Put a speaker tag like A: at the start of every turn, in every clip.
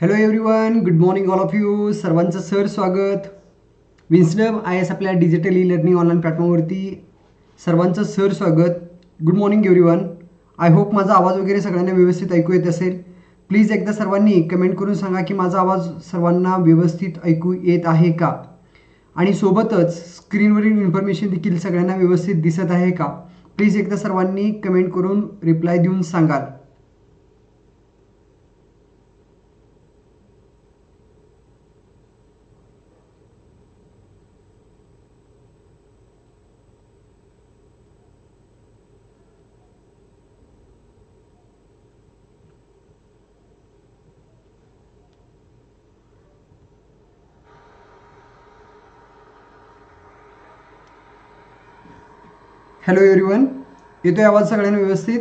A: Hello everyone good morning all of you सर्वांचं sir स्वागत. Wisdom I S आपल्या digital e learning online प्लॅटफॉर्मवरती सर्वांचं सर स्वागत. Good morning everyone I hope माझा आवाज वगैरे सगळ्यांना व्यवस्थित ऐकू येत असेल. प्लीज एकदा सर्वांनी कमेंट करून सांगा की माझा आवाज सर्वांना व्यवस्थित ऐकू येत आहे का? आणि सोबतच स्क्रीनवरील इन्फॉर्मेशन देखील सगळ्यांना व्यवस्थित दिसत आहे का? प्लीज एकदा सर्वांनी कमेंट करून रिप्लाय देऊन सांगाल. हॅलो एव्हरीवन येतोय आवाज सगळ्यांना व्यवस्थित?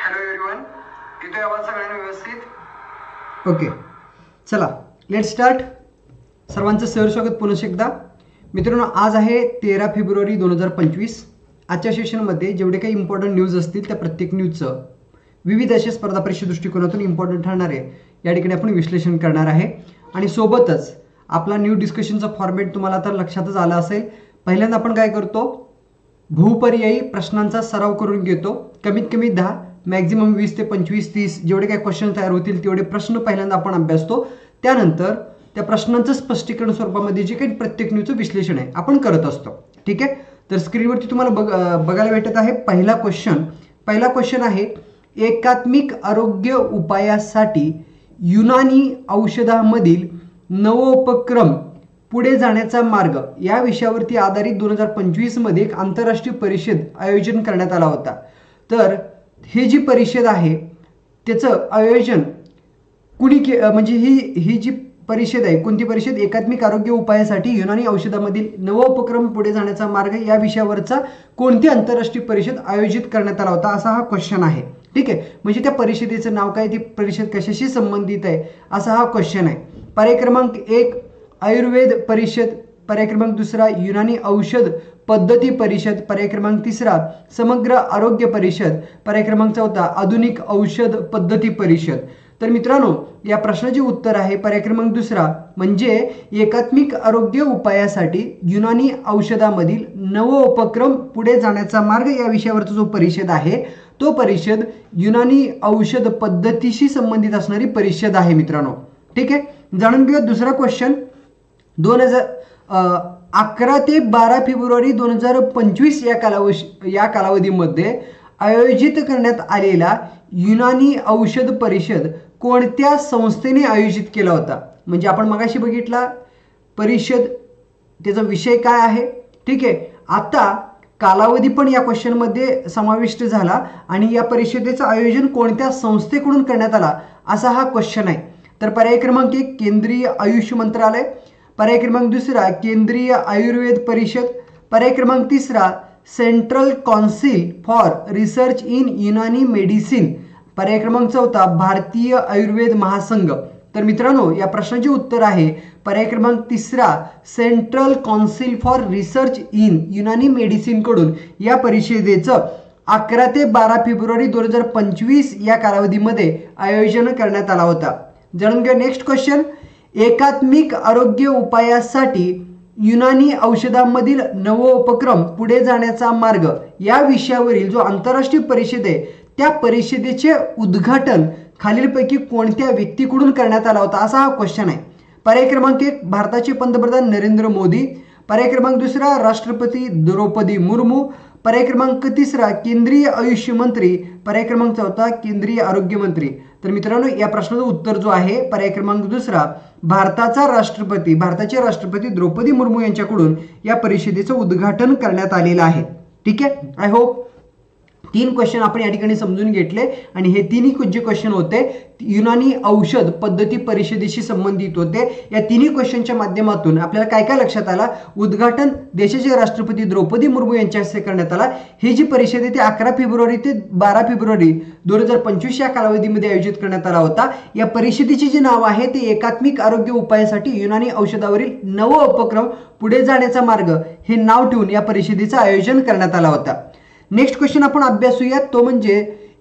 A: हॅलो एव्हरीवन येतोय आवाज सगळ्यांना व्यवस्थित? ओके चला लेट स्टार्ट सर्वांचं सहर स्वागत पुन्हा एकदा. मित्रांनो आज आहे तेरा फेब्रुवारी दोन हजार पंचवीस. आजच्या सेशनमध्ये जेवढे काही इम्पॉर्टंट न्यूज असतील त्या प्रत्येक न्यूजचं विविध असे स्पर्धा परीक्षे दृष्टिकोनातून इम्पॉर्टंट ठरणारे या ठिकाणी आपण विश्लेषण करणार आहे. आणि सोबतच आपला न्यू डिस्कशनचा फॉर्मॅट तुम्हाला आता लक्षातच आला असेल. पहिल्यांदा आपण काय करतो? बहुपर्यायी प्रश्नांचा सराव करून घेतो. कमीत कमी दहा मॅक्झिमम वीस ते पंचवीस तीस जेवढे काही क्वेश्चन तयार होतील तेवढे प्रश्न पहिल्यांदा आपण अभ्यासतो. त्यानंतर त्या प्रश्नांचं स्पष्टीकरण स्वरूपामध्ये जे काही प्रत्येक न्यूजचं विश्लेषण आहे आपण करत असतो. ठीक आहे? तर स्क्रीनवरती तुम्हाला बघ बघायला भेटत आहे पहिला क्वेश्चन पहिला क्वेश्चन आहे एकात्मिक आरोग्य उपायासाठी युनानी औषधामधील नवोपक्रम पुढे जाण्याचा मार्ग. या विषयावरती आधारित दोन हजार पंचवीसमध्ये एक आंतरराष्ट्रीय परिषद आयोजन करण्यात आला होता. तर हे जी परिषद आहे त्याचं आयोजन कुणी के म्हणजे ही ही जी परिषद आहे. कोणती परिषद? एकात्मिक आरोग्य उपायासाठी युनानी औषधामधील नवोपक्रम पुढे जाण्याचा मार्ग या विषयावरचा कोणती आंतरराष्ट्रीय परिषद आयोजित करण्यात आला होता? असा हा क्वेश्चन आहे. ठीक आहे? म्हणजे त्या परिषदेचं नाव काय? ती परिषद कशाशी संबंधित आहे? असा हा क्वेश्चन आहे. पर्याय क्रमांक एक आयुर्वेद परिषद. पर्याय क्रमांक दुसरा युनानी औषध पद्धती परिषद. पर्याय क्रमांक तिसरा समग्र आरोग्य परिषद. पर्याय क्रमांक चौथा आधुनिक औषध पद्धती परिषद. तर मित्रांनो या प्रश्नाचे उत्तर आहे पर्याय क्रमांक दुसरा. म्हणजे एकात्मिक आरोग्य उपायासाठी युनानी औषधामधील नवोपक्रम पुढे जाण्याचा मार्ग या विषयावरचा जो परिषद आहे तो परिषद युनानी औषध पद्धतीशी संबंधित असणारी परिषद आहे मित्रांनो. ठीक आहे? जाणून घेऊया दुसरा क्वेश्चन दोन हजार अकरा ते बारा फेब्रुवारी दोन हजार पंचवीस या कालावश या कालावधीमध्ये आयोजित करण्यात आलेला युनानी औषध परिषद कोणत्या संस्थेने आयोजित केला होता? म्हणजे आपण मगाशी बघितला परिषद त्याचा विषय काय आहे? ठीक आहे. आता कालावधी पण या क्वेश्चनमध्ये समाविष्ट झाला आणि या परिषदेचं आयोजन कोणत्या संस्थेकडून करण्यात आला असा हा क्वेश्चन आहे. तर पर्याय क्रमांक एक केंद्रीय आयुष मंत्रालय. पर्याय क्रमांक दुसरा केंद्रीय आयुर्वेद परिषद. पर्याय क्रमांक तिसरा central council for research in Unani medicine पर्याय क्रमांक चौथा भारतीय आयुर्वेद महासंघ. तर मित्रांनो या प्रश्नाचे उत्तर आहे पर्याय क्रमांक तिसरा central council for research in Unani मेडिसिनकडून या परिषदेचं अकरा ते बारा फेब्रुवारी दोन हजार पंचवीस या कालावधीमध्ये आयोजन करण्यात आला होता. जाणून घ्या नेक्स्ट क्वेश्चन एकात्मिक आरोग्य उपायासाठी युनानी औषधांमधील नवोपक्रम पुढे जाण्याचा मार्ग या विषयावरील जो आंतरराष्ट्रीय परिषद आहे त्या परिषदेचे उद्घाटन खालीलपैकी कोणत्या व्यक्तीकडून करण्यात आला होता असा हा क्वेश्चन आहे. पर्याय क्रमांक एक भारताचे पंतप्रधान नरेंद्र मोदी. पर्याय क्रमांक दुसरा राष्ट्रपती द्रौपदी मुर्मू. पर्याय क्रमांक तिसरा केंद्रीय आयुष्य मंत्री. पर्याय क्रमांक चौथा केंद्रीय आरोग्य मंत्री. तर मित्रांनो या प्रश्नाचं उत्तर जो आहे पर्याय क्रमांक दुसरा भारताचा राष्ट्रपती भारताचे राष्ट्रपती द्रौपदी मुर्मू यांच्याकडून या परिषदेचं उद्घाटन करण्यात आलेलं आहे. ठीक आहे? आय होप तीन क्वेश्चन आपण या ठिकाणी समजून घेतले आणि हे तिन्ही जे क्वेश्चन होते. युनानी औषध पद्धती परिषदेशी संबंधित होते. या तिन्ही क्वेश्चनच्या माध्यमातून आपल्याला काय काय लक्षात आला? उद्घाटन देशाचे राष्ट्रपती द्रौपदी मुर्मू यांच्या हस्ते करण्यात आला. ही जी परिषद आहे ती अकरा फेब्रुवारी ते बारा फेब्रुवारी दोन हजार पंचवीस या कालावधीमध्ये आयोजित करण्यात आला होता. या परिषदेचे जे नाव आहे ते एकात्मिक आरोग्य उपायासाठी युनानी औषधावरील नव उपक्रम पुढे जाण्याचा मार्ग हे नाव ठेवून या परिषदेचं आयोजन करण्यात आला होता. नेक्स्ट क्वेश्चन आपण अभ्यासूयात. तो म्हणजे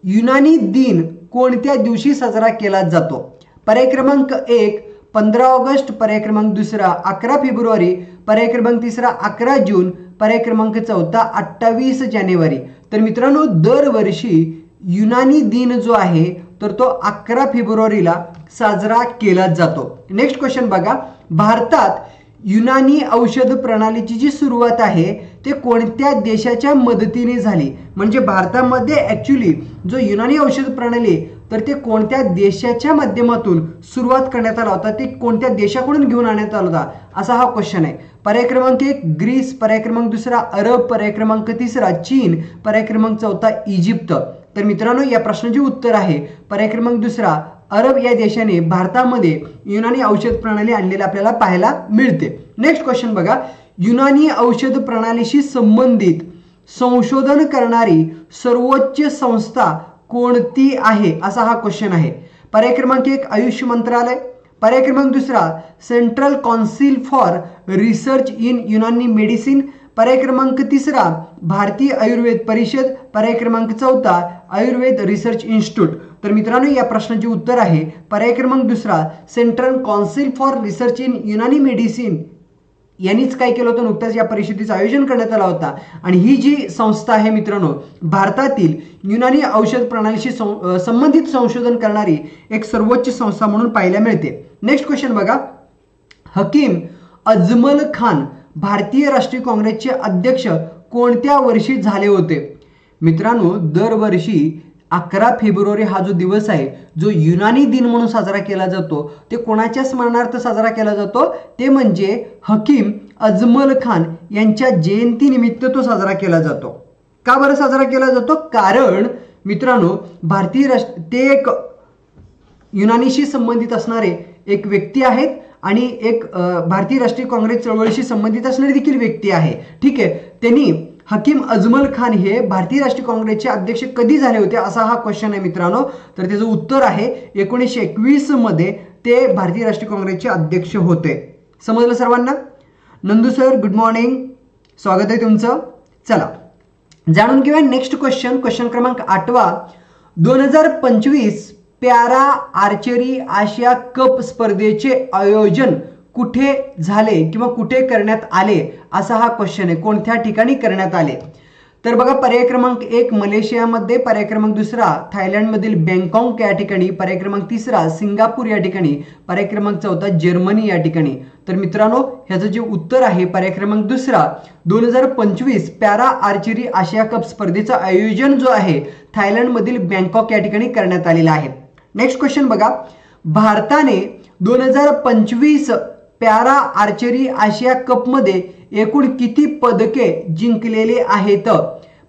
A: युनानी दिन कोणत्या दिवशी साजरा केला जातो? पर्याय क्रमांक एक पंधरा ऑगस्ट पर्याय क्रमांक दुसरा अकरा फेब्रुवारी पर्याय क्रमांक तिसरा अकरा जून पर्याय क्रमांक चौथा अठ्ठावीस जानेवारी. तर मित्रांनो दरवर्षी युनानी दिन जो आहे तर तो अकरा फेब्रुवारीला साजरा केला जातो. नेक्स्ट क्वेश्चन बघा. भारतात युनानी औषध प्रणालीची जी सुरुवात आहे ते कोणत्या देशाच्या मदतीने झाली? म्हणजे भारतामध्ये ॲक्च्युली जो युनानी औषध प्रणाली आहे, तर ते कोणत्या देशाच्या माध्यमातून सुरुवात करण्यात आला होता? ते कोणत्या देशाकडून घेऊन आणण्यात आला होता? असा हा क्वेश्चन आहे. पर्याय क्रमांक एक ग्रीस. पर्याय क्रमांक दुसरा अरब. पर्याय क्रमांक तिसरा चीन. पर्याय क्रमांक चौथा इजिप्त. तर मित्रांनो या प्रश्नाचे उत्तर आहे. पर्याय क्रमांक दुसरा अरब या देशाने भारतामध्ये युनानी औषध प्रणाली आणलेली आपल्याला पाहायला मिळते. नेक्स्ट क्वेश्चन बघा. युनानी औषध प्रणालीशी संबंधित संशोधन करणारी सर्वोच्च संस्था कोणती आहे? असा हा क्वेश्चन आहे. पर्याय क्रमांक एक आयुष मंत्रालय. पर्याय क्रमांक दुसरा central council for research in Unani medicine पर्याय क्रमांक तिसरा भारतीय आयुर्वेद परिषद पर्याय क्रमांक चौथा आयुर्वेद रिसर्च इन्स्टिट्यूट. तर मित्रांनो या प्रश्नाचे उत्तर आहे पर्याय क्रमांक दुसरा central council for research in Unani medicine. यांनीच काय केलं होतं? नुकत्याच या परिषदेचं आयोजन करण्यात आला होता. आणि ही जी संस्था आहे मित्रांनो भारतातील युनानी औषध प्रणालीशी सं- संबंधित संशोधन करणारी एक सर्वोच्च संस्था म्हणून पाहायला मिळते. नेक्स्ट क्वेश्चन बघा. हकीम अजमल खान भारतीय राष्ट्रीय काँग्रेसचे अध्यक्ष कोणत्या वर्षी झाले होते? मित्रांनो दरवर्षी अकरा फेब्रुवारी हा जो दिवस आहे जो युनानी दिन म्हणून साजरा केला जातो ते कोणाच्या स्मरणार्थ साजरा केला जातो? ते म्हणजे हकीम अजमल खान यांच्या जयंतीनिमित्त तो साजरा केला जातो. का बरं साजरा केला जातो? कारण मित्रांनो भारतीय राष्ट्र ते एक युनानीशी संबंधित असणारे एक व्यक्ती आहेत आणि एक भारतीय राष्ट्रीय काँग्रेस चळवळीशी संबंधित असणारी देखील व्यक्ती आहे. ठीक आहे? त्यांनी हकीम अजमल खान हे भारतीय राष्ट्रीय काँग्रेसचे अध्यक्ष कधी झाले होते असा हा क्वेश्चन आहे मित्रांनो. तर त्याचं उत्तर आहे एकोणीसशे एकवीसमध्ये ते भारतीय राष्ट्रीय काँग्रेसचे अध्यक्ष होते. समजलं सर्वांना? नंदू सर गुड मॉर्निंग स्वागत आहे तुमचं. चला. जाणून घेऊया नेक्स्ट क्वेश्चन क्वेश्चन क्रमांक आठवा. दोन हजार पंचवीस पॅरा आर्चरी आशिया कप स्पर्धेचे आयोजन कुठे झाले किंवा कुठे करण्यात आले असा हा क्वेश्चन आहे. कोणत्या ठिकाणी करण्यात आले? तर बघा पर्याय क्रमांक एक मलेशियामध्ये पर्याय क्रमांक दुसरा थायलंडमधील बँकॉक या ठिकाणी पर्याय क्रमांक तिसरा सिंगापूर या ठिकाणी पर्याय क्रमांक चौथा जर्मनी या ठिकाणी. तर मित्रांनो ह्याचं जे उत्तर आहे पर्याय क्रमांक दुसरा दोन हजार पंचवीस पॅरा आर्चरी आशिया कप स्पर्धेचं आयोजन जो आहे थायलंडमधील बँकॉक या ठिकाणी करण्यात आलेलं आहे. नेक्स्ट क्वेश्चन बघा. भारताने दोन हजार पंचवीस पॅरा आर्चरी आशिया कपमध्ये एकूण किती पदके जिंकलेले आहेत?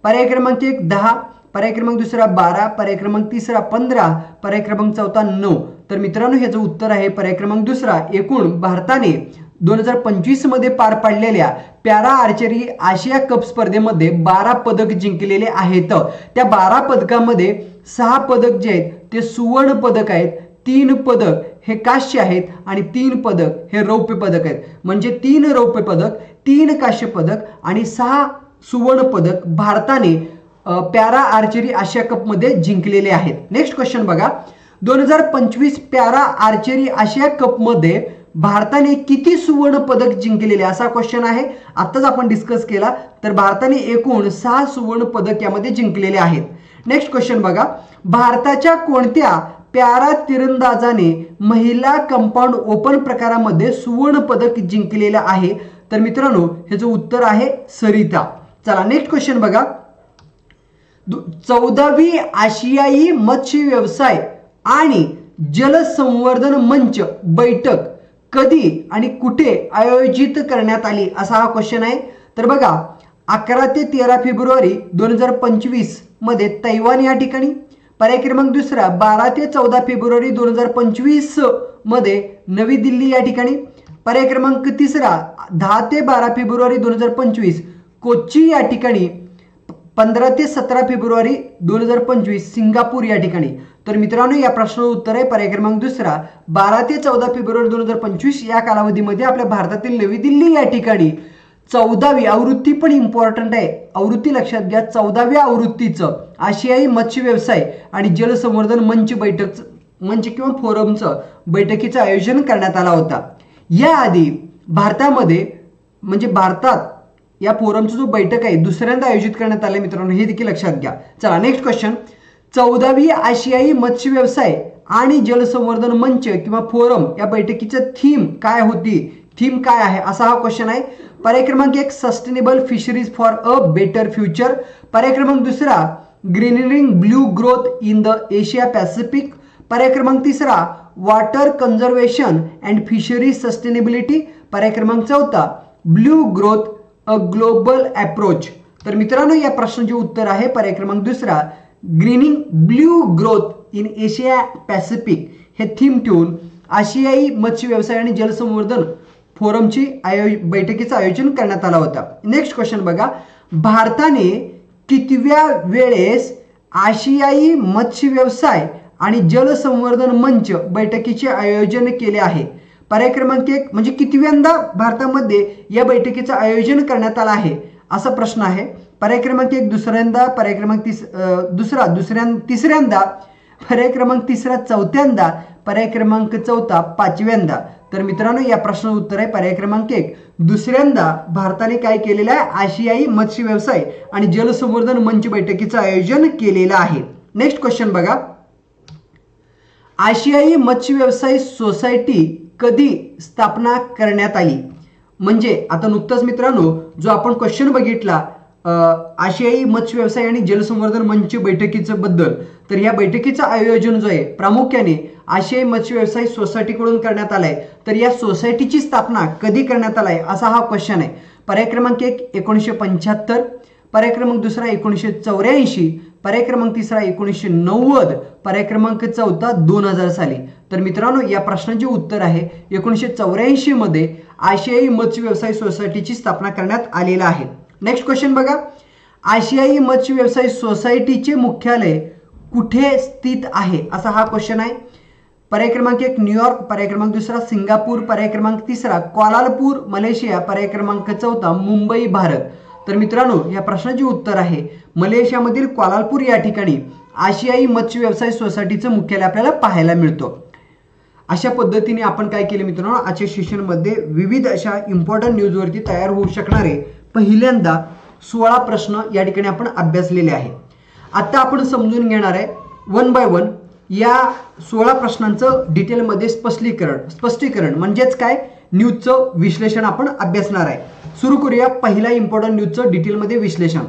A: पर्याय क्रमांक एक दहा. पर्याय क्रमांक दुसरा बारा. पर्याय क्रमांक तिसरा पंधरा. पर्याय क्रमांक चौथा नऊ. तर मित्रांनो ह्याचं उत्तर आहे पर्याय क्रमांक दुसरा. एकूण भारताने दोन हजार पंचवीसमध्ये पार पाडलेल्या पॅरा आर्चरी आशिया कप स्पर्धेमध्ये बारा पदक जिंकलेले आहेत. त्या बारा पदकामध्ये सहा पदक जे आहेत ते सुवर्ण पदक आहेत. तीन पदक हे काश्य आहेत आणि तीन पदक हे रौप्य पदक आहेत. म्हणजे तीन रौप्य पदक तीन काश्य पदक आणि सहा सुवर्ण पदक भारताने पॅरा आर्चरी आशिया कपमध्ये जिंकलेले आहेत. नेक्स्ट क्वेश्चन बघा. दोन हजार पंचवीस पॅरा आर्चरी आशिया कपमध्ये भारताने किती सुवर्ण पदक जिंकलेले असा क्वेश्चन आहे. आत्ताच आपण डिस्कस केला. तर भारताने एकूण सहा सुवर्ण पदक यामध्ये जिंकलेले आहेत. नेक्स्ट क्वेश्चन बघा. भारताच्या कोणत्या प्यारा तिरंदाजाने महिला कंपाऊंड ओपन प्रकारामध्ये सुवर्ण पदक जिंकलेलं आहे? तर मित्रांनो ह्याचं उत्तर आहे सरिता. चला नेक्स्ट क्वेश्चन बघा. चौदावी आशियाई मत्स्य व्यवसाय आणि जलसंवर्धन मंच बैठक कधी आणि कुठे आयोजित करण्यात आली? असा हा क्वेश्चन आहे. तर बघा अकरा ते तेरा फेब्रुवारी दोन हजार पंचवीस मध्ये तैवान या ठिकाणी. पर्याय क्रमांक दुसरा बारा ते चौदा फेब्रुवारी दोन हजार पंचवीसमध्ये नवी दिल्ली या ठिकाणी. पर्याय क्रमांक तिसरा दहा ते बारा फेब्रुवारी दोन हजार पंचवीस कोची या ठिकाणी. पंधरा ते सतरा फेब्रुवारी दोन हजार पंचवीस सिंगापूर या ठिकाणी. तर मित्रांनो या प्रश्नाचं उत्तर आहे पर्याय क्रमांक दुसरा बारा ते चौदा फेब्रुवारी दोन हजार पंचवीस या कालावधीमध्ये आपल्या भारतातील नवी दिल्ली या ठिकाणी. चौदावी आवृत्ती पण इम्पॉर्टंट आहे. आवृत्ती लक्षात घ्या चौदाव्या आवृत्तीचं आशियाई मत्स्य व्यवसाय आणि जलसंवर्धन मंच बैठक मंच किंवा फोरमचं बैठकीचं आयोजन करण्यात आला होता. याआधी भारतामध्ये म्हणजे भारतात या फोरमचा जो बैठक आहे दुसऱ्यांदा आयोजित करण्यात आले मित्रांनो हे देखील लक्षात घ्या. चला नेक्स्ट क्वेश्चन चौदावी आशियाई मत्स्य व्यवसाय आणि जलसंवर्धन मंच किंवा फोरम या बैठकीचं थीम काय होती? थीम काय आहे असा हा क्वेश्चन आहे. पर्याय क्रमांक एक sustainable fisheries for a better future पर्याय क्रमांक दुसरा greening blue growth in the Asia Pacific पर्याय क्रमांक तिसरा water conservation and fisheries sustainability पर्याय क्रमांक चौथा blue growth a global approach तर मित्रांनो या प्रश्नाचे उत्तर आहे. पर्याय क्रमांक दुसरा greening blue growth in Asia Pacific हे थीम ठेवून आशियाई मत्स्य व्यवसाय आणि जलसंवर्धन फोरमची आयोज बैठकीचं आयोजन करण्यात आला होता. नेक्स्ट क्वेश्चन बघा. भारताने कितव्या वेळेस आशियाई मत्स्य व्यवसाय आणि जलसंवर्धन मंच बैठकीचे आयोजन केले आहे? पर्याय क्रमांक एक म्हणजे कितव्यांदा भारतामध्ये या बैठकीचं आयोजन करण्यात आलं आहे? असा प्रश्न आहे. पर्याय क्रमांक एक दुसऱ्यांदा पर्याय क्रमांक तिस दुसरा दुसऱ्या तिसऱ्यांदा पर्याय क्रमांक तिसरा चौथ्यांदा पर्याय क्रमांक चौथा पाचव्यांदा. तर मित्रांनो या प्रश्नाचं उत्तर आहे पर्याय क्रमांक एक. दुसऱ्यांदा भारताने काय केलेलं आहे? आशियाई मत्स्य व्यवसाय आणि जलसंवर्धन मंच बैठकीचं आयोजन केलेलं आहे. नेक्स्ट क्वेश्चन बघा. आशियाई मत्स्य व्यवसाय सोसायटी कधी स्थापना करण्यात आली? म्हणजे आता नुकतंच मित्रांनो जो आपण क्वेश्चन बघितला आशियाई मत्स्य व्यवसाय आणि जलसंवर्धन मंच बैठकीचं बद्दल. तर या बैठकीचं आयोजन जो आहे प्रामुख्याने आशियाई मत्स्य व्यवसाय सोसायटीकडून करण्यात आलाय. तर या सोसायटीची स्थापना कधी करण्यात आलाय असा हा क्वेश्चन आहे. पर्याय क्रमांक एक एकोणीसशे पंच्याहत्तर. पर्याय क्रमांक दुसरा एकोणीसशे चौऱ्याऐंशी. पर्याय क्रमांक तिसरा एकोणीसशे नव्वद. पर्याय क्रमांक चौथा दोन हजार साली. तर मित्रांनो या प्रश्नाचे उत्तर आहे एकोणीसशे चौऱ्याऐंशी मध्ये आशियाई मत्स्य व्यवसाय सोसायटीची स्थापना करण्यात आलेला आहे. नेक्स्ट क्वेश्चन बघा. आशियाई मत्स्य व्यवसाय सोसायटीचे मुख्यालय कुठे स्थित आहे? असा हा क्वेश्चन आहे. पर्याय क्रमांक एक न्यूयॉर्क पर्याय क्रमांक दुसरा सिंगापूर पर्याय क्रमांक तिसरा क्वालालपूर मलेशिया. पर्याय क्रमांक चौथा मुंबई भारत. तर मित्रांनो या प्रश्नाचे उत्तर आहे. मलेशियामधील क्वालालपूर या ठिकाणी आशियाई मत्स्य व्यवसाय सोसायटीचं मुख्यालय आपल्याला पाहायला मिळतो. अशा पद्धतीने आपण काय केले मित्रांनो? आजच्या सेशनमध्ये विविध अशा इम्पॉर्टंट न्यूजवरती तयार होऊ शकणारे पहिल्यांदा सोळा प्रश्न या ठिकाणी आपण अभ्यासलेले आहे आता आपण समजून घेणार आहे वन बाय वन या सोळा प्रश्नांचं डिटेलमध्ये स्पष्टीकरण स्पष्टीकरण म्हणजेच काय? न्यूजचं विश्लेषण आपण अभ्यासणार आहे. सुरू करूया पहिला इम्पॉर्टंट न्यूजचं डिटेलमध्ये विश्लेषण.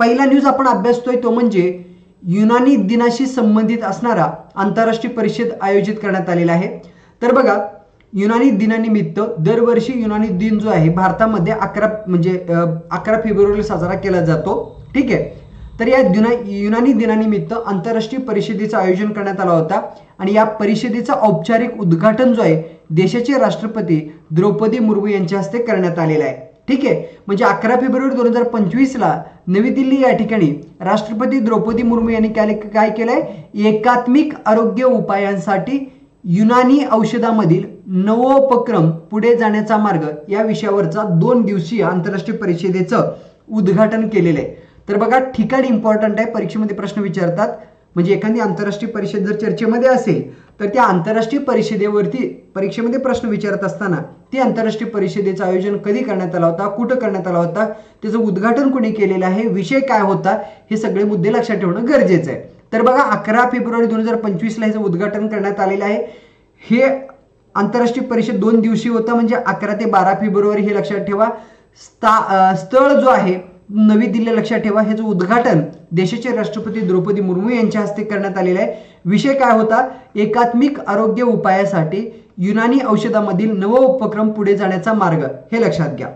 A: पहिला न्यूज आपण अभ्यासतोय तो म्हणजे युनानी दिनाशी संबंधित असणारा आंतरराष्ट्रीय परिषद आयोजित करण्यात आलेला आहे. तर बघा युनानी दिनानिमित्त दरवर्षी युनानी दिन जो आहे भारतामध्ये अकरा म्हणजे अकरा फेब्रुवारीला साजरा केला जातो. ठीक आहे? तर या दिना युनानी दिनानिमित्त आंतरराष्ट्रीय परिषदेचं आयोजन करण्यात आला होता. आणि या परिषदेचं औपचारिक उद्घाटन जो आहे देशाचे राष्ट्रपती द्रौपदी मुर्मू यांच्या हस्ते करण्यात आलेलं आहे. ठीक आहे? म्हणजे अकरा फेब्रुवारी दोन हजार पंचवीसला नवी दिल्ली या ठिकाणी राष्ट्रपती द्रौपदी मुर्मू यांनी काय काय केलंय? एकात्मिक आरोग्य उपायांसाठी युनानी औषधामधील नवोपक्रम पुढे जाण्याचा मार्ग या विषयावरचा दोन दिवसीय आंतरराष्ट्रीय परिषदेचं उद्घाटन केलेलं आहे. तर बघा ठिकाण इम्पॉर्टंट आहे. परीक्षेमध्ये प्रश्न विचारतात. म्हणजे एखादी आंतरराष्ट्रीय परिषद जर चर्चेमध्ये असेल तर त्या आंतरराष्ट्रीय परिषदेवरती परीक्षेमध्ये प्रश्न विचारत असताना ती आंतरराष्ट्रीय परिषदेचं आयोजन कधी करण्यात आला होता? कुठं करण्यात आला होता? त्याचं उद्घाटन कोणी केलेलं आहे? विषय काय होता? हे सगळे मुद्दे लक्षात ठेवणं गरजेचं आहे. तर बघा अकरा फेब्रुवारी दोन हजार पंचवीसला ह्याचं उद्घाटन करण्यात आलेलं आहे हे आंतरराष्ट्रीय परिषद दोन दिवशी होतं म्हणजे अकरा ते बारा फेब्रुवारी हे लक्षात ठेवा. स्थळ जो आहे नवी दिल्ली लक्षात ठेवा. ह्याचं उद्घाटन देशाचे राष्ट्रपती द्रौपदी मुर्मू यांच्या हस्ते करण्यात आलेलं आहे. विषय काय होता? एकात्मिक आरोग्य उपायासाठी युनानी औषधामधील नव उपक्रम पुढे जाण्याचा मार्ग. हे लक्षात घ्या.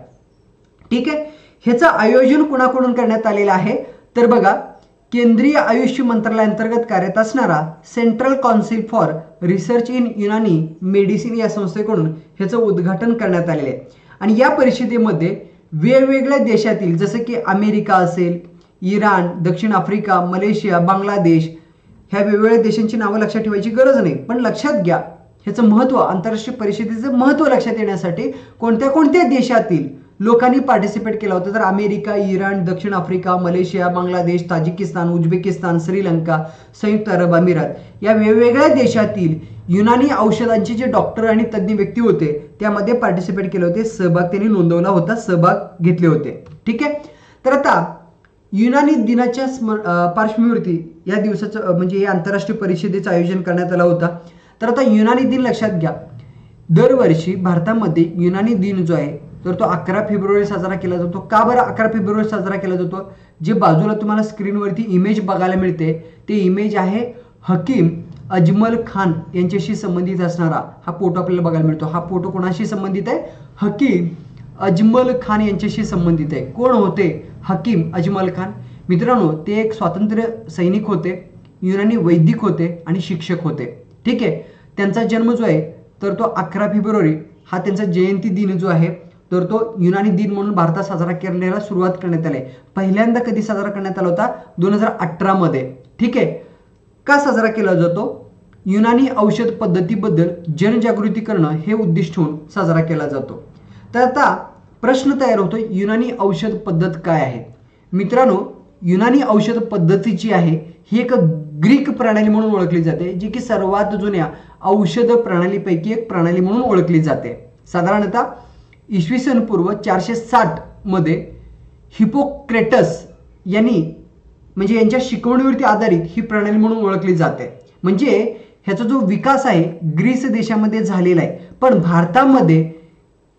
A: ठीक आहे? ह्याचं आयोजन कुणाकडून करण्यात आलेलं आहे? तर बघा केंद्रीय आयुष मंत्रालयांतर्गत कार्यरत असणारा central council for research in Unani medicine या संस्थेकडून ह्याचं उद्घाटन करण्यात आलेलं आहे. आणि या परिषदेमध्ये वेगवेगळ्या देशातील जसं की अमेरिका असेल इराण दक्षिण आफ्रिका मलेशिया बांगलादेश ह्या वेगवेगळ्या देशांची नावं लक्षात ठेवायची गरज नाही. पण लक्षात घ्या ह्याचं महत्त्व आंतरराष्ट्रीय परिषदेचं महत्त्व लक्षात येण्यासाठी कोणत्या कोणत्या देशातील लोकांनी पार्टिसिपेट केलं होतं. तर अमेरिका इराण दक्षिण Africa Malaysia Bangladesh Tajikistan Uzbekistan Sri Lanka संयुक्त अरब अमिरात या वेगवेगळ्या देशातील युनानी औषधांचे जे डॉक्टर आणि तज्ज्ञ व्यक्ती होते त्यामध्ये पार्टिसिपेट केले होते. सहभाग त्यांनी नोंदवला होता. सहभाग घेतले होते. ठीक आहे? तर आता युनानी दिनाच्या स्मर पार्श्वभूमीवरती या दिवसाचं म्हणजे या आंतरराष्ट्रीय परिषदेचं आयोजन करण्यात आलं होता. तर आता युनानी दिन लक्षात घ्या. दरवर्षी भारतामध्ये युनानी दिन जो आहे तर तो अकरा फेब्रुवारी साजरा केला जातो. का बरं अकरा फेब्रुवारी साजरा केला जातो? जे बाजूला तुम्हाला स्क्रीनवरती इमेज बघायला मिळते ते इमेज आहे हकीम अजमल खान यांच्याशी संबंधित असणारा. हा फोटो आपल्याला बघायला मिळतो. हा फोटो कोणाशी संबंधित आहे? हकीम अजमल खान यांच्याशी संबंधित आहे. कोण होते हकीम अजमल खान? मित्रांनो ते एक स्वातंत्र्य सैनिक होते युनानी वैदिक होते आणि शिक्षक होते. ठीक आहे? त्यांचा जन्म जो आहे तर तो अकरा फेब्रुवारी हा त्यांचा जयंती दिन जो आहे तर तो युनानी दिन म्हणून भारतात साजरा करण्याला सुरुवात करण्यात आली. पहिल्यांदा कधी साजरा करण्यात आला होता? दोन हजार अठरामध्ये ठीक आहे? का साजरा केला जातो? युनानी औषध पद्धतीबद्दल जनजागृती करणं हे उद्दिष्ट होऊन साजरा केला जातो. तर आता प्रश्न तयार होतो युनानी औषध पद्धत काय आहे? मित्रांनो युनानी औषध पद्धती जी आहे ही एक ग्रीक प्रणाली म्हणून ओळखली जाते जी की सर्वात जुन्या औषध प्रणालीपैकी एक प्रणाली म्हणून ओळखली जाते. साधारणतः इसवी सन पूर्व चारशे साठमध्ये हिपोक्रेटस यांनी म्हणजे यांच्या शिकवणीवरती आधारित ही प्रणाली म्हणून ओळखली जाते. म्हणजे ह्याचा जो विकास आहे ग्रीस देशामध्ये झालेला आहे. पण भारतामध्ये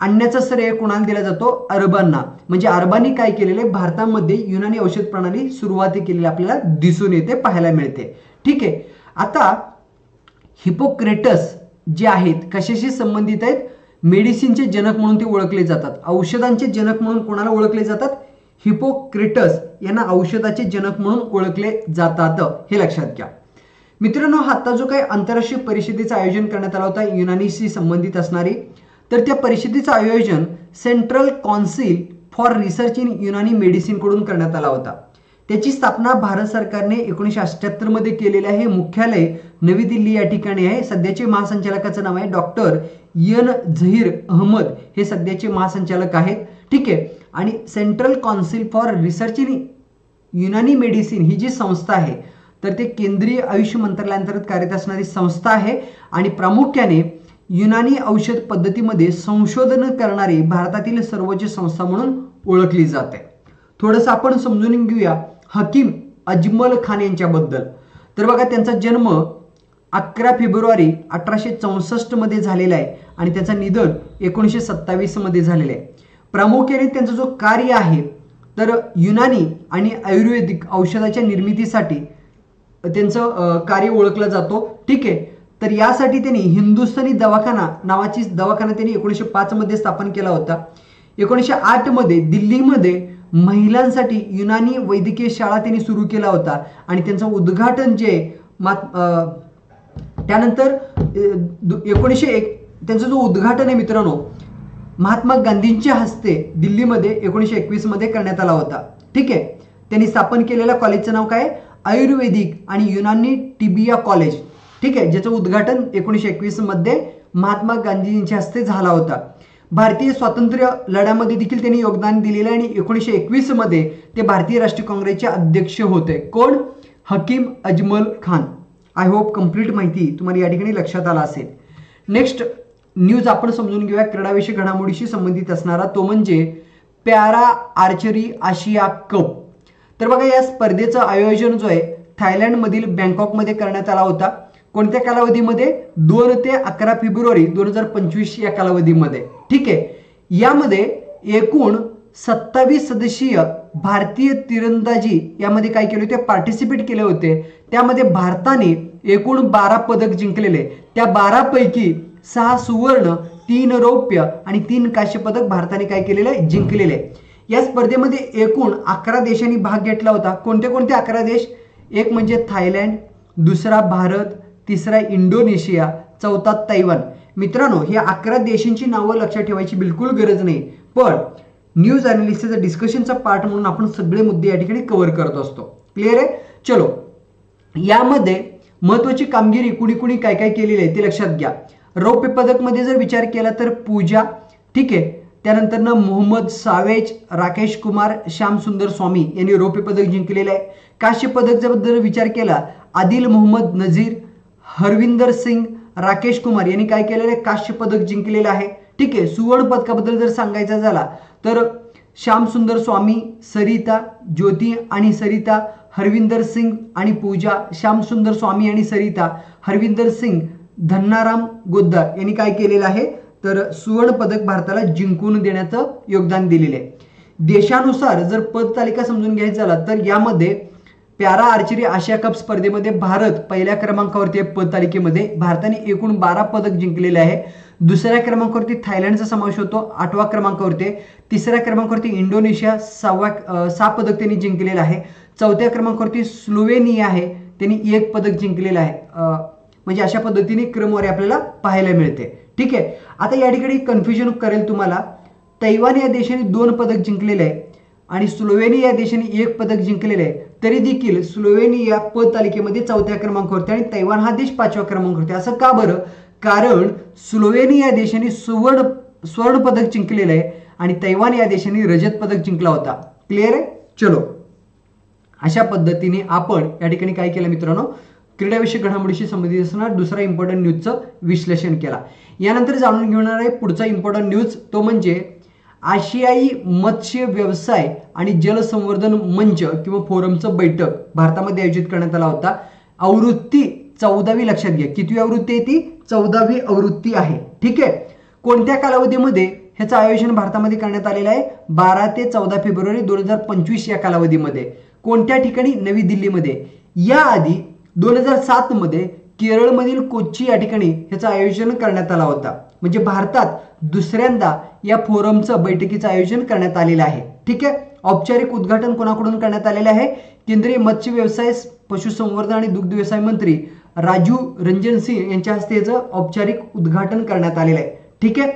A: आणण्याचा श्रेय कोणाला दिला जातो? अरबांना. म्हणजे अरबांनी काय केलेलं आहे? भारतामध्ये युनानी औषध प्रणाली सुरुवाती केलेली आपल्याला दिसून येते पाहायला मिळते. ठीक आहे. आता हिपोक्रेटस जे आहेत कशाशी संबंधित आहेत? मेडिसिनचे जनक म्हणून ते ओळखले जातात. औषधांचे जनक म्हणून कोणाला ओळखले जातात? हिपोक्रेटस यांना औषधाचे जनक म्हणून ओळखले जातात. हे लक्षात घ्या. मित्रांनो आता जो काही आंतरराष्ट्रीय परिषदेचं आयोजन करण्यात आला होता युनानीशी संबंधित असणारी तर त्या परिषदेचं आयोजन central council for research in Unani मेडिसिनकडून करण्यात आला होता. त्याची स्थापना भारत सरकारने एकोणीसशे अठ्याहत्तरमध्ये केलेले आहे. मुख्यालय नवी दिल्ली या ठिकाणी आहे. सध्याचे महासंचालकाचं नाव आहे डॉक्टर यन झहीर अहमद हे सध्याचे महासंचालक आहेत. ठीक आहे. आणि central council for research in Unani medicine ही जी संस्था आहे तर ते केंद्रीय आयुष मंत्रालयाअंतर्गत कार्यरत असणारी संस्था आहे आणि प्रामुख्याने युनानी औषध पद्धतीमध्ये संशोधन करणारी भारतातील सर्वोच्च संस्था म्हणून ओळखली जाते. थोडंसं आपण समजून घेऊया हकीम अजमल खान यांच्याबद्दल. तर बघा त्यांचा जन्म अकरा फेब्रुवारी अठराशे चौसष्टमध्ये झालेला आहे आणि त्याचं निधन एकोणीसशे सत्तावीसमध्ये झालेला झालेलं आहे. प्रामुख्याने त्यांचा जो कार्य आहे तर युनानी आणि आयुर्वेदिक औषधाच्या निर्मितीसाठी त्यांचं कार्य ओळखलं जातो. ठीक आहे? तर यासाठी त्यांनी हिंदुस्थानी दवाखाना नावाची दवाखाना त्यांनी एकोणीसशे पाचमध्ये स्थापन केला होता. एकोणीसशे आठमध्ये दिल्लीमध्ये महिलांसाठी युनानी वैद्यकीय शाळा त्यांनी सुरू केला होता. आणि त्यांचं उद्घाटन जे मात त्यानंतर एकोणीसशे एक त्यांचं जो उद्घाटन आहे मित्रांनो महात्मा गांधींच्या हस्ते दिल्लीमध्ये एकोणीसशे एकवीसमध्ये करण्यात आला होता. ठीक आहे? त्यांनी स्थापन केलेल्या कॉलेजचं नाव काय? आयुर्वेदिक आणि युनानी टिबिया कॉलेज. ठीक आहे? ज्याचं उद्घाटन एकोणीसशे एकवीसमध्ये महात्मा गांधींच्या हस्ते झाला होता. भारतीय स्वातंत्र्य लढ्यामध्ये देखील त्यांनी योगदान दिलेलं आणि एकोणीसशे एकवीसमध्ये ते भारतीय राष्ट्रीय काँग्रेसचे अध्यक्ष होते. कोण? Hakim Ajmal Khan. I hope complete माहिती तुम्हाला या ठिकाणी लक्षात आला असेल. नेक्स्ट न्यूज आपण समजून घेऊया. क्रीडाविषयी घडामोडीशी संबंधित असणारा तो म्हणजे पॅरा आर्चरी आशिया कप. तर बघा या स्पर्धेचं आयोजन जो आहे थायलंडमधील बँकॉकमध्ये करण्यात आला होता. कोणत्या कालावधीमध्ये? दोन ते अकरा फेब्रुवारी दोन हजार पंचवीस या कालावधीमध्ये. ठीक आहे? यामध्ये एकूण सत्तावीस सदस्यीय भारतीय तिरंदाजी यामध्ये काय केले होते? पार्टिसिपेट केले होते. त्यामध्ये भारताने एकूण बारा पदक जिंकलेले. त्या बारापैकी सहा सुवर्ण तीन रौप्य आणि तीन काश्य पदक भारताने काय केलेलं? आहे जिंकलेले. या स्पर्धेमध्ये एकूण अकरा देशांनी भाग घेतला होता. कोणते कोणते अकरा देश? एक म्हणजे थायलंड दुसरा भारत तिसरा इंडोनेशिया चौथा तैवान. मित्रांनो ही अकरा देशांची नावं लक्षात ठेवायची बिलकुल गरज नाही. पण न्यूज अनालिसिसचा डिस्कशनचा पार्ट म्हणून आपण सगळे मुद्दे या ठिकाणी कव्हर करत असतो. क्लिअर आहे? चलो. यामध्ये महत्वाची कामगिरी कुणी कुणी काय काय केलेली आहे ते लक्षात घ्या. रौप्य पदकमध्ये जर विचार केला तर पूजा ठीक आहे? त्यानंतर मोहम्मद सावेज राकेश कुमार श्यामसुंदर स्वामी यांनी रौप्य पदक जिंकलेलं आहे. काश्य पदक विचार केला आदिल मोहम्मद नझीर हरविंदर सिंग राकेश कुमार यांनी काय केलेलं आहे? काश्य पदक जिंकलेलं आहे. ठीक आहे? सुवर्ण पदकाबद्दल जर सांगायचं झाला तर श्यामसुंदर स्वामी सरिता ज्योती आणि सरिता हरविंदर सिंग आणि पूजा श्यामसुंदर स्वामी आणि सरिता हरविंदर सिंग धन्नाराम गोद्दार यांनी काय केलेलं आहे? तर सुवर्ण पदक भारताला जिंकून देण्याचं योगदान दिलेलं आहे. देशानुसार जर पद तालिका समजून घ्यायचं झाला तर यामध्ये पॅरा आर्चरी आशिया कप स्पर्धेमध्ये भारत पहिल्या क्रमांकावरती आहे पद तालिकेमध्ये भारताने एकूण बारा पदक जिंकलेले आहे. दुसऱ्या क्रमांकावरती थायलंडचा समावेश होतो आठवा क्रमांकावरती. तिसऱ्या क्रमांकावरती इंडोनेशिया सहाव्या सहा पदक त्यांनी जिंकलेलं आहे. चौथ्या क्रमांकावरती स्लोवेनिया आहे त्यांनी एक पदक जिंकलेलं आहे. म्हणजे अशा पद्धतीने क्रमवारी आपल्याला पाहायला मिळते. ठीक आहे? आता या ठिकाणी कन्फ्युजन करेल तुम्हाला. तैवान या देशाने दोन पदक जिंकलेले आहे आणि स्लोवेनिया या देशाने एक पदक जिंकलेले आहे. तरी देखील स्लोवेनिया पद तालिकेमध्ये चौथ्या क्रमांकावरती आणि तैवान हा देश पाचव्या क्रमांकावरती असं का बरं? कारण स्लोवेनिया या देशाने सुवर्ण स्वर्ण पदक जिंकलेलं आहे आणि तैवान या देशाने रजत पदक जिंकला होता. क्लिअर आहे? चलो. अशा पद्धतीने आपण या ठिकाणी काय केलं मित्रांनो? क्रीडाविषयक घडामोडीशी संबंधित असणार दुसरा इम्पॉर्टंट न्यूजचं विश्लेषण केला. यानंतर जाणून घेणार आहे पुढचा इम्पॉर्टंट न्यूज तो म्हणजे आशियाई मत्स्य व्यवसाय आणि जलसंवर्धन मंच किंवा फोरमचं बैठक भारतामध्ये आयोजित करण्यात आला होता. आवृत्ती चौदावी लक्षात घ्या. कितवी आवृत्ती आहे ती? चौदावी आवृत्ती आहे. ठीक आहे? कोणत्या कालावधीमध्ये ह्याचं आयोजन भारतामध्ये करण्यात आलेलं आहे? बारा ते चौदा फेब्रुवारी दोन हजार पंचवीस या कालावधीमध्ये. कोणत्या ठिकाणी? नवी दिल्लीमध्ये. याआधी दोन हजार सात मध्ये केरळमधील कोच्ची या ठिकाणी ह्याचं आयोजन करण्यात आला होता. म्हणजे भारतात दुसऱ्यांदा या फोरमचं बैठकीचं आयोजन करण्यात आलेलं आहे. ठीक आहे? औपचारिक उद्घाटन कोणाकडून करण्यात आलेलं आहे? केंद्रीय मत्स्य व्यवसाय पशुसंवर्धन आणि दुग्ध व्यवसाय मंत्री राजू रंजन सिंह यांच्या हस्ते याचं औपचारिक उद्घाटन करण्यात आलेलं आहे. ठीक आहे?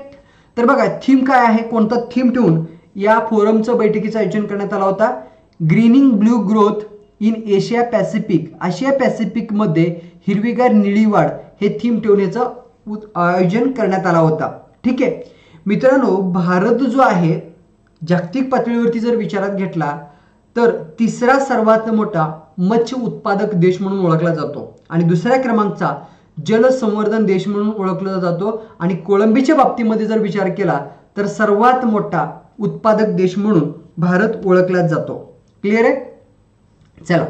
A: तर बघा थीम काय आहे? कोणता थीम ठेवून या फोरमचं बैठकीचं आयोजन करण्यात आला होता. Greening blue growth in Asia Pacific आशिया पॅसिफिकमध्ये हिरवीगार निळी वाढ हे थीम ठेवण्याचं उद- आयोजन करण्यात आला होता. ठीक आहे? मित्रांनो भारत जो आहे जागतिक पातळीवरती जर विचारात घेतला तर तिसरा सर्वात मोठा मत्स्य उत्पादक देश म्हणून ओळखला जातो. आणि दुसऱ्या क्रमांकचा जलसंवर्धन देश म्हणून ओळखला जातो. आणि कोळंबीच्या बाबतीमध्ये जर विचार केला तर सर्वात मोठा उत्पादक देश म्हणून भारत ओळखला जातो. क्लिअर आहे? चला.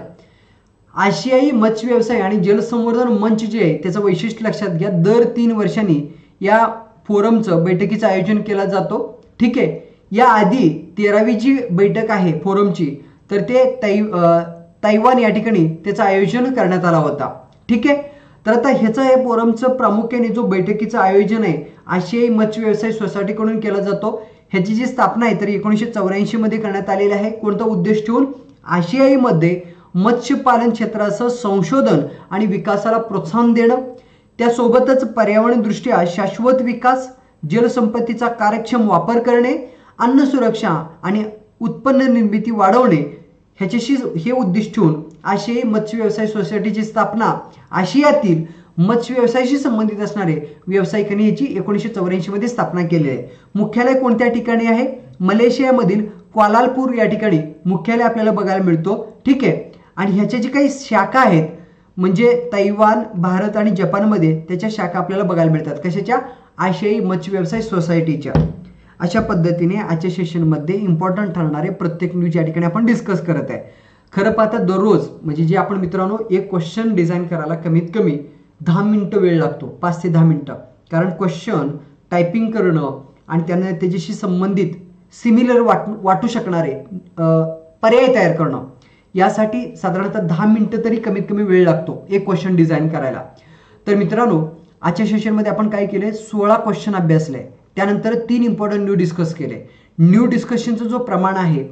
A: आशियाई मत्स्य व्यवसाय आणि जलसंवर्धन मंच जे आहे त्याचं वैशिष्ट्य लक्षात घ्या. दर तीन वर्षांनी या फोरमचं बैठकीचं आयोजन केला जातो. ठीक आहे? या आधी तेरावी जी बैठक आहे फोरमची. तर ते तै तैवान या ठिकाणी त्याचं आयोजन करण्यात आला होता. ठीक आहे? तर आता ह्याचं हे फोरमचं प्रामुख्याने जो बैठकीचं आयोजन आहे आशियाई मत्स्य व्यवसाय सोसायटीकडून केला जातो. ह्याची जी स्थापना आहे तर एकोणीसशे चौऱ्याऐंशी मध्ये करण्यात आलेली आहे. कोणता उद्देश ठेवून? आशियाईमध्ये मत्स्यपालन क्षेत्राचं संशोधन आणि विकासाला प्रोत्साहन देणं. त्यासोबतच पर्यावरणदृष्ट्या शाश्वत विकास जलसंपत्तीचा कार्यक्षम वापर करणे अन्न सुरक्षा आणि उत्पन्न निर्मिती वाढवणे ह्याच्याशी हे उद्दिष्ट ठेवून आशियाई मत्स्य व्यवसाय सोसायटीची स्थापना आशियातील मत्स्य व्यवसायाशी संबंधित असणारे व्यावसायिकांनी याची एकोणीसशे चौऱ्याऐंशी मध्ये स्थापना केली आहे. मुख्यालय कोणत्या ठिकाणी आहे? मलेशियामधील क्वालालपूर या ठिकाणी मुख्यालय आपल्याला बघायला मिळतो. ठीक आहे? आणि ह्याच्या जे काही शाखा आहेत म्हणजे तैवान भारत आणि जपानमध्ये त्याच्या शाखा आपल्याला बघायला मिळतात. कशाच्या? आशियाई मत्स्य व्यवसाय सोसायटीच्या अशा पद्धतीने आजच्या सेशनमध्ये इम्पॉर्टंट ठरणारे प्रत्येक न्यूज या ठिकाणी आपण डिस्कस करत आहे. खरं पाहता दररोज म्हणजे जे आपण मित्रांनो एक क्वेश्चन डिझाईन करायला कमीत कमी दहा मिनटं वेळ लागतो पाच ते दहा मिनटं. कारण क्वेश्चन टायपिंग करणं आणि त्यांना त्याच्याशी संबंधित सिमिलर वाट वाटू शकणारे पर्याय तयार करणं यासाठी साधारणतः दहा मिनटं तरी कमीत कमी वेळ लागतो एक क्वेश्चन डिझाईन करायला. तर मित्रांनो आजच्या सेशनमध्ये आपण काय केलं सोळा क्वेश्चन अभ्यासले. त्यानंतर तीन इम्पॉर्टंट न्यू डिस्कस केले. न्यू डिस्कशनचं जो प्रमाण आहे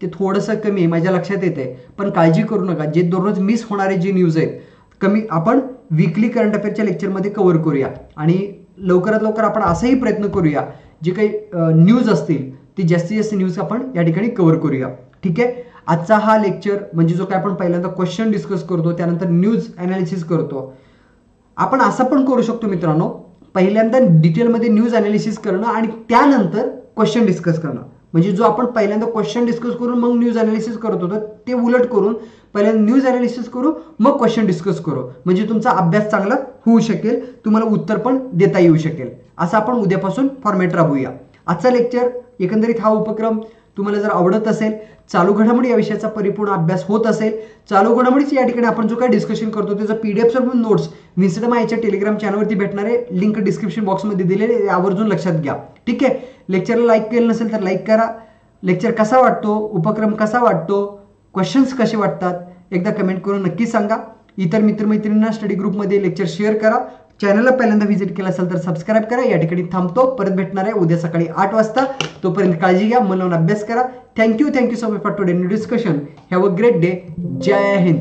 A: ते थोडंसं कमी आहे माझ्या लक्षात येते पण काळजी करू नका जे दररोज मिस होणारे जे न्यूज आहेत कमी आपण वीकली करंट अफेअरच्या लेक्चरमध्ये कव्हर करूया. आणि लवकरात लवकर आपण असाही प्रयत्न करूया जे काही न्यूज असतील ती जास्तीत जास्त न्यूज आपण या ठिकाणी कव्हर करूया. ठीक आहे? आजचा हा लेक्चर म्हणजे जो काय आपण पहिल्यांदा क्वेश्चन डिस्कस करतो त्यानंतर न्यूज अनालिसिस करतो. आपण असं पण करू शकतो मित्रांनो पहिल्यांदा डिटेलमध्ये न्यूज अनालिसिस करणं आणि त्यानंतर क्वेश्चन डिस्कस करणं. म्हणजे जो आपण पहिल्यांदा क्वेश्चन डिस्कस करून मग न्यूज अनालिसिस करत होतो ते उलट करून पहिल्यांदा न्यूज अनालिसिस करू मग क्वेश्चन डिस्कस करू. म्हणजे तुमचा अभ्यास चांगला होऊ शकेल तुम्हाला उत्तर पण देता येऊ शकेल. असं आपण उद्यापासून फॉर्मॅट राहूया आजचा लेक्चर एकंदरीत हा उपक्रम तुम्हाला जर आवडत असेल चालू घडामोडी या विषयाचा परिपूर्ण अभ्यास होत असेल चालू घडामोडीच या ठिकाणी आपण जो काय डिस्कशन करतो त्याचा पीडीएफ सर्व नोट्स विन्स्टम आयच्या टेलिग्राम चॅनलवरती भेटणारे लिंक डिस्क्रिप्शन बॉक्समध्ये दिलेले आवर्जून लक्षात घ्या. ठीक आहे? लेक्चरला लाईक केलं नसेल तर लाईक करा. लेक्चर कसा वाटतो? उपक्रम कसा वाटतो? क्वेश्चन्स कसे वाटतात? एकदा कमेंट करून नक्की सांगा. इतर मित्रमैत्रिणींना स्टडी ग्रुपमध्ये लेक्चर शेअर करा. चॅनलला पहिल्यांदा व्हिजिट केलं असेल तर सबस्क्राईब करा. या ठिकाणी थांबतो. परत भेटणार आहे उद्या सकाळी आठ वाजता. तोपर्यंत काळजी घ्या. मन लावून अभ्यास करा. Thank you thank you so much for today discussion have a great day Jai Hind.